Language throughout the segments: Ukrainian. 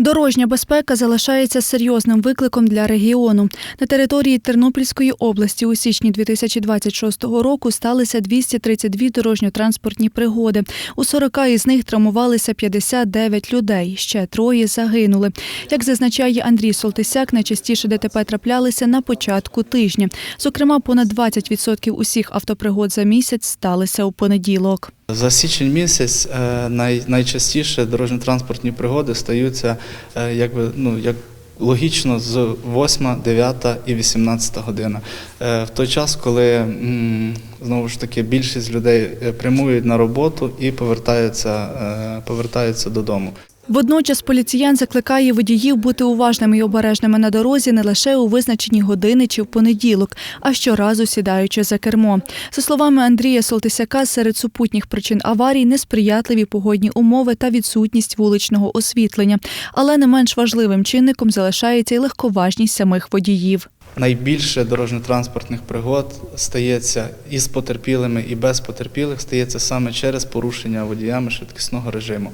Дорожня безпека залишається серйозним викликом для регіону. На території Тернопільської області у січні 2026 року сталися 232 дорожньо-транспортні пригоди. У 40 із них травмувалися 59 людей. Ще троє загинули. Як зазначає Андрій Солтисяк, найчастіше ДТП траплялися на початку тижня. Зокрема, понад 20% усіх автопригод за місяць сталися у понеділок. За січень місяць е, най, найчастіше дорожньо-транспортні пригоди стаються е, якби, ну, як логічно з 8, 9 і 18 година. Е, В той час, коли знову ж таки більшість людей прямують на роботу і повертаються, повертаються додому. Водночас поліціян закликає водіїв бути уважними і обережними на дорозі не лише у визначені години чи в понеділок, а щоразу сідаючи за кермо. За словами Андрія Солтисяка, серед супутніх причин аварій несприятливі погодні умови та відсутність вуличного освітлення. Але не менш важливим чинником залишається і легковажність самих водіїв. Найбільше дорожньо-транспортних пригод стається і з потерпілими, і без потерпілих стається саме через порушення водіями швидкісного режиму.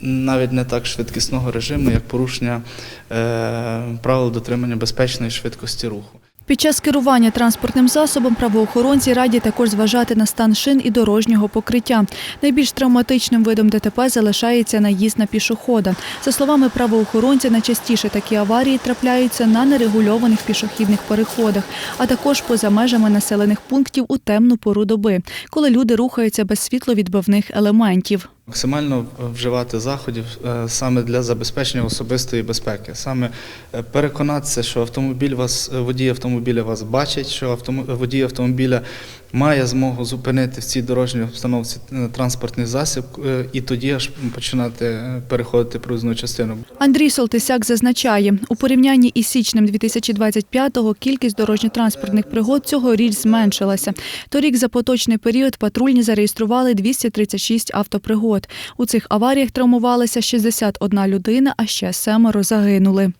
Навіть не так швидкісного режиму, як порушення е, правил дотримання безпечної швидкості руху. Під час керування транспортним засобом правоохоронці радять також зважати на стан шин і дорожнього покриття. Найбільш травматичним видом ДТП залишається наїзд на пішохода. За словами правоохоронця, найчастіше такі аварії трапляються на нерегульованих пішохідних переходах, а також поза межами населених пунктів у темну пору доби, коли люди рухаються без світловідбивних елементів. Максимально вживати заходів е, саме для забезпечення особистої безпеки, саме е, переконатися, що автомобіль вас, е, водій автомобіля вас бачить, що водій автомобіля має змогу зупинити в цій дорожній обстановці е, транспортний засіб, е, і тоді аж починати е, переходити проїзну частину. Андрій Солтисяк зазначає, у порівнянні із січнем 2025-го кількість дорожньо-транспортних пригод цьогоріч зменшилася. Торік за поточний період патрульні зареєстрували 236 автопригод. У цих аваріях травмувалася 61 людина, а ще семеро загинули.